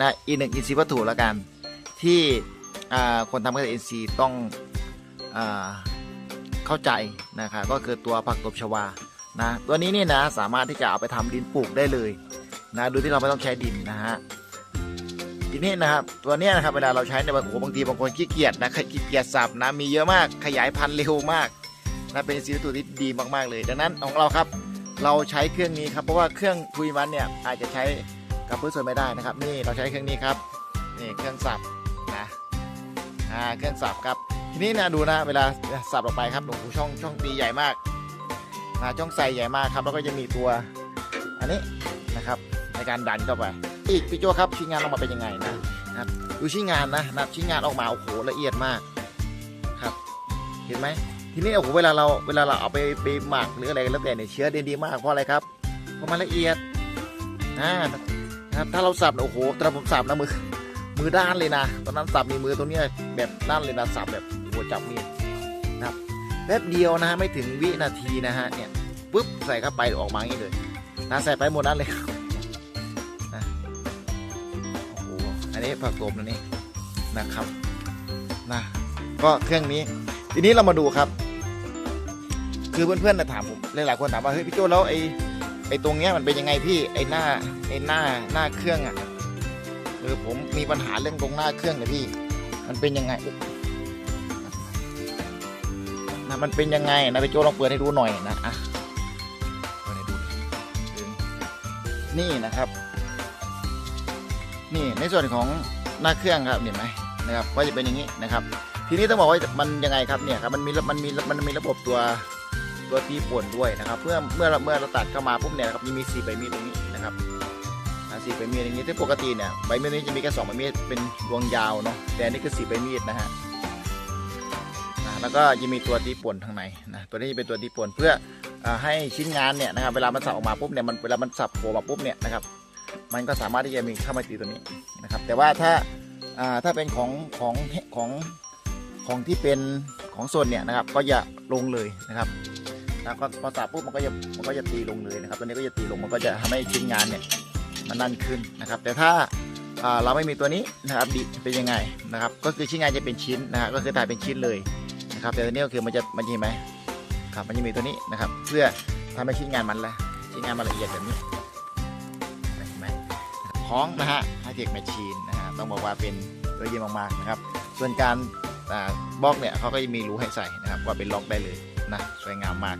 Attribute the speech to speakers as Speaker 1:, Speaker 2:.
Speaker 1: นะอีกหนึ่งอินทรีย์วัตถุและกัน ที่คนทำเกษตรอินทรีย์ต้องอเข้าใจนะครับก็คือตัวผักตบชวานะตัวนี้นี่นะสามารถที่จะเอาไปทำดินปลูกได้เลยนะโดยที่เราไม่ต้องใช้ดินนะฮะทีนี้นะครับตัวเนี้ยนะครับเวลาเราใช้ในบางโอ้บางทีบางคนขี้เกียจนะขี้เกียจสับนะมีเยอะมากขยายพันธุ์เร็วมากนะเป็นอินทรียวัตถุที่ดีมากๆเลย ดังนั้นของเราครับ เราใช้เครื่องนี้ครับเพราะว่าเครื่องคุยมันเนี่ยอาจจะใช้ กับพืชสวนไม่ได้นะครับ นี่เราใช้เครื่องนี้ครับนี่เครื่องสับนะอ่าเครื่องสับครับทีนี้นะดูนะเวลาสับออกไปครับโอ้โหช่องช่องตีใหญ่มากนะช่องใส่ใหญ่มากครับแล้วก็จะมีตัวอันนี้นะครับในการดันเข้าไป อีกพี่โจครับชิ้นงานออกมาเป็นยังไงนะนะครับดูชิ้นงานนะนับชิ้นงานออกมาโอ้โหละเอียดมากครับ เห็นไหมทีนี้โอ้โหเวลาเราเวลาเราเอาไปไปหมักหรืออะไรก็แล้วแต่เนี่ยเชื้อได้ดีมากเพราะอะไรครับเพราะมันละเอียดอ่า นะครับ ถ้าเราสับโอ้โหตอนผมสับนะมือ มือด้านเลยนะ ตอนนั้นสับมีมือตัวเนี้ยแบบด้านเลยนะสับแบบโอ้โหจับมีดนะครับแป๊บเดียวนะฮะไม่ถึงวินาทีนะฮะเนี่ยปุ๊บใส่เข้าไปออกมาอย่างนี้เลยนะใส่ไปหมดนั้นเลยนะโอ้โหอันนี้ผักโขมนะนี่นะครับนะก็เครื่องนี้ ทีนี้เรามาดูครับ คือเพื่อนๆนะถามผมหลายๆคนถามว่าเฮ้ยพี่โจแล้วไอ้ ไอ้ตรงเนี้ยมันเป็นยังไงพี่ไอ้หน้าไอ้หน้าหน้าเครื่องอะเออผมมีปัญหาเรื่องตรงหน้าเครื่องเนี่ยพี่ มันเป็นยังไงนะมันเป็นยังไงนะพี่โจลองเปิดให้ดูหน่อยนะอะเปิดให้ดูนี่นะครับ นี่ในส่วนของหน้าเครื่องครับเห็นไหมนะครับก็จะเป็นอย่างนี้นะครับ ทีนี้ต้องบอกว่ามันยังไงครับเนี่ยครับมันมีมันมีมันมีระบบตัว ตัวตีป่วนด้วยนะครับเพื่อเมื่อเมื่อเราตัดเข้ามาปุ๊บเนี่ยนะครับมีมีสี่ใบมีดตรงนี้นะครับสี่ใบมีดอย่างนี้ที่ปกติเนี่ยใบมีดนี้จะมีแค่สองใบมีดเป็นดวงยาวเนาะแต่อันนี่คือสี่ใบมีดนะฮะแล้วก็จะมีตัวตีป่วนทางในนะตัวนี้จะเป็นตัวตีป่วนเพื่อให้ชิ้นงานเนี่ยนะครับเวลามันสับออกมาปุ๊บเนี่ยมันเวลามันสับโผล่มาปุ๊บเนี่ยนะครับมันก็สามารถที่จะมีเข้ามาตีตัวนี้นะครับแต่ว่าถ้าถ้าเป็นของของของของที่เป็นของโซนเนี่ยนะครับก็จะลงเลยนะครับ แล้วก็พอสับปุ๊บมันก็จะมันก็จะตีลงเลยนะครับตัวนี้ก็จะตีลงมันก็จะทำให้ชิ้นงานเนี่ยมันนั่นขึ้นนะครับ แต่ถ้าเราไม่มีตัวนี้นะครับดิเป็นยังไงนะครับ ก็คือชิ้นงานจะเป็นชิ้นนะฮะก็คือถ่ายเป็นชิ้นเลยนะครับ แต่ตัวนี้ก็คือมันจะมันจะเห็นไหมครับมันจะมีตัวนี้นะครับ เพื่อทำให้ชิ้นงานมันละชิ้นงานมันละเอียดแบบนี้เห็นไหมของนะฮะไฮเทคแมชชีนนะฮะต้องบอกว่าเป็นตัวเยี่ยมมากๆนะครับ ส่วนการบล็อกเนี่ยเขาก็จะมีรูให้ใส่นะครับว่าเป็นล็อกได้เลย นะสวยงามมาก